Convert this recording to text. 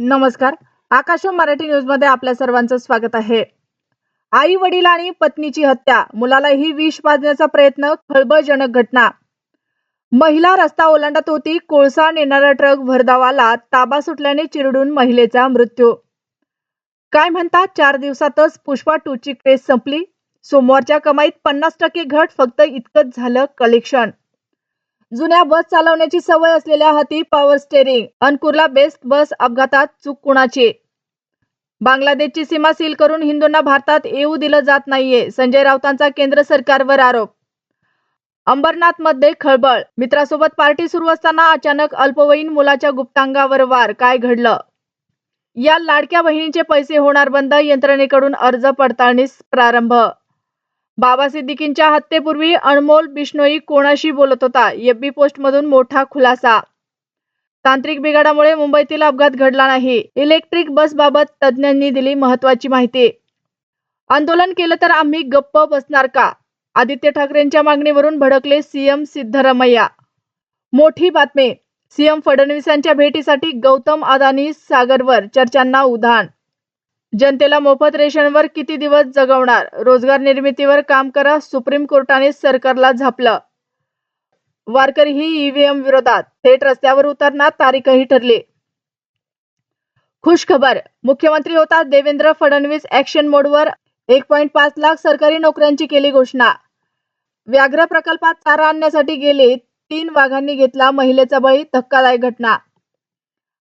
नमस्कार. आकाश मराठी न्यूजमध्ये आपल्या सर्वांचं स्वागत आहे. आई वडील आणि पत्नीची हत्या मुलालाही विष पाजण्याचा प्रयत्न खळबळजनक घटना. महिला रस्ता ओलांडत होती कोळसा नेणारा ट्रक भरधावाला ताबा सुटल्याने चिरडून महिलेचा मृत्यू. काय म्हणतात चार दिवसातच पुष्पा टूची क्रेज संपली. सोमवारच्या कमाईत पन्नास टक्के घट फक्त इतकंच झालं कलेक्शन जुन्या बस चालवण्याची सवय असलेल्या हाती पॉवर स्टेरिंग अनकुरला बेस्ट बस अपघातात चूक कुणाची? बांगलादेशची सीमा सील करून हिंदूंना भारतात येऊ दिलं जात नाहीये संजय राऊतांचा केंद्र सरकारवर आरोप. अंबरनाथमध्ये खळबळ मित्रासोबत पार्टी सुरू असताना अचानक अल्पवयीन मुलाच्या गुप्तांगावर वार काय घडलं? या लाडक्या बहिणींचे पैसे होणार बंद यंत्रणेकडून अर्ज पडताळणीस प्रारंभ बाबा सिद्दीकींच्या हत्येपूर्वी अनमोल बिश्नोई कोणाशी बोलत होता एफबी पोस्ट मधून मोठा खुलासा. तांत्रिक बिघाडामुळे मुंबईतील अपघात घडला नाही. इलेक्ट्रिक बस बाबत तज्ज्ञांनी दिली महत्वाची माहिती. आंदोलन केलं तर आम्ही गप्प बसणार का? आदित्य ठाकरेंच्या मागणीवरून भडकले सीएम सिद्धरमैया. मोठी बातमी. सीएम फडणवीसांच्या भेटीसाठी गौतम अदानी सागरवर चर्चांना उधाण जनतेला मोफत रेशनवर किती दिवस जगवणार? रोजगार निर्मितीवर काम करा सुप्रीम कोर्टाने सरकारला झापलं. वारकरी ही ईव्हीएम विरोधात थेट रस्त्यावर उतरणार तारीखही ठरली. खुश खबर मुख्यमंत्री होता देवेंद्र फडणवीस ऍक्शन मोडवर एक पॉईंट पाच लाख सरकारी नोकऱ्यांची केली घोषणा. व्याघ्र प्रकल्पात चारा आणण्यासाठी गेले तीन वाघांनी घेतला महिलेचा बळी धक्कादायक घटना.